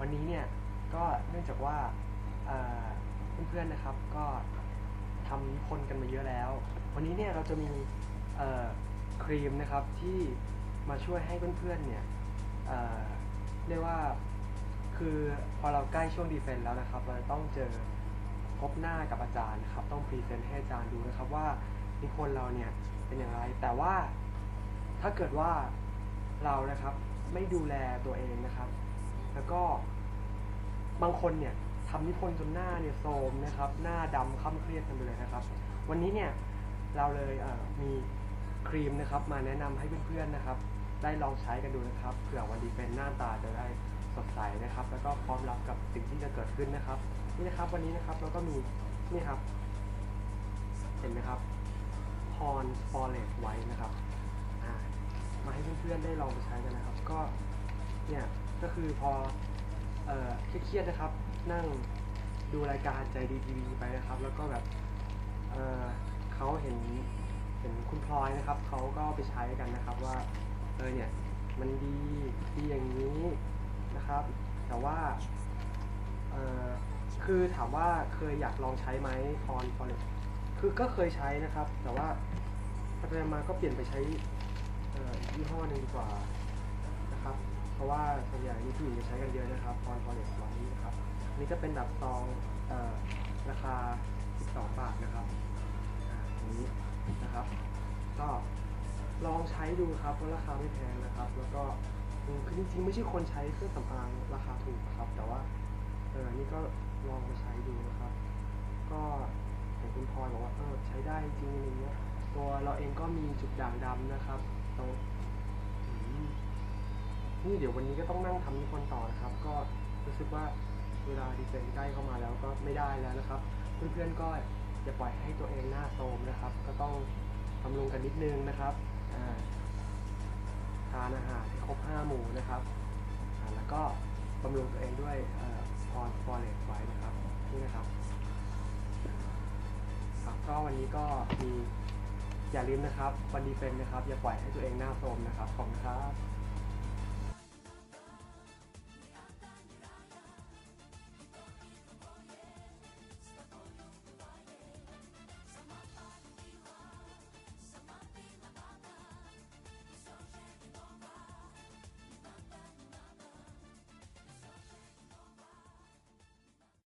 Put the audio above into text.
วันนี้เนี่ยก็เนื่องจากว่าเพื่อนๆนะครับก็ทำนิพนธ์กันมาเยอะแล้ว วันนี้เนี่ยเราจะมีครีมนะครับที่มาช่วยให้เพื่อนๆเนี่ยเเรียกว่าคือพอเราใกล้ช่วงดีเฟนต์แล้วนะครับ เราจะต้องเจอพบหน้ากับอาจารย์นะครับ ต้องพรีเซนต์ให้อาจารย์ดูนะครับว่านิพนธ์เราเนี่ยเป็นอย่างไร แต่ว่าถ้าเกิดว่าเรานะครับไม่ดูแลตัวเองนะครับ แล้วก็บางคนเนี่ยทำนิพนธ์จนหน้าเนี่ยโทรมนะครับ หน้าดำคล้ำเครียดกันไปเลยนะครับ วันนี้เนี่ยเราเลยเมีครีมนะครับ มาแนะนำให้เพื่อนๆนะครับ ได้ลองใช้กันดูนะครับเผื่อวันดีเป็นหน้าตาจะได้สดใสนะครับ แล้วก็พร้อมรับกับสิ่งที่จะเกิดขึ้นนะครับ นี่นะครับวันนี้นะครับเราก็มีนี่ครับ เห็นไหมครับพรฟอเรสไว้นะครับมาให้เพื่อนๆได้ลองไปใช้กันนะครับ ก็เนี่ย ก็คือพอเอ่อเครียดๆนะครับ นั่งดูรายการใจดีทีวีไปนะครับ แล้วก็แบบเอ่อเขาเห็นเห็นคุณพลอยนะครับเขาก็ไปใช้กันนะครับว่าเออเนี่ยมันดีดีอย่างนี้นะครับ แต่ว่าเอ่อคือถามว่าเคยอยากลองใช้ไหมพรฟอเรคือก็เคยใช้นะครับ แต่ว่าพัฒนามาก็เปลี่ยนไปใช้เอ่อยี่ห้อหนึ่งดีกว่านะครับ เพราะว่าส่วนใหญ่นี่ผู้หญิงจะใช้กันเยอะนะครับพรฟอเรสไว้นะครับอันนี้ก็เป็นแบบซองเอ่อราคา 12 บาทนะครับอ่าอันนี้นะครับ ก็ลองใช้ดูครับเพราะราคาไม่แพงนะครับ แล้วก็อืมคือจริงๆไม่ใช่คนใช้เครื่องสำอางราคาถูกนะครับ แต่ว่าเออนี่ก็ลองมาใช้ดูนะครับ ก็เห็นคุณพลอยบอกว่าเออใช้ได้จริงอะไรเงี้ยตัวเราเองก็มีจุดด่างดำนะครับตรง นี่เดี๋ยววันนี้ก็ต้องนั่งทำนิพนธ์ต่อนะครับ ก็รู้สึกว่าเวลาดีเซนใกล้เข้ามาแล้วก็ไม่ได้แล้วนะครับ เพื่อนๆก็อย่าปล่อยให้ตัวเองหน้าโทรมนะครับ ก็ต้องบำรุงกันนิดนึงนะครับทานอาหารให้ครบห้าหมู่นะครับ แล้วก็บำรุงตัวเองด้วยเอ่อพรฟอเรสไว้นะครับนี่นะครับครับก็วันนี้ก็มีอย่าลืมนะครับวันดีเป็นนะครับ อย่าปล่อยให้ตัวเองหน้าโทรมนะครับขอบคุณครับ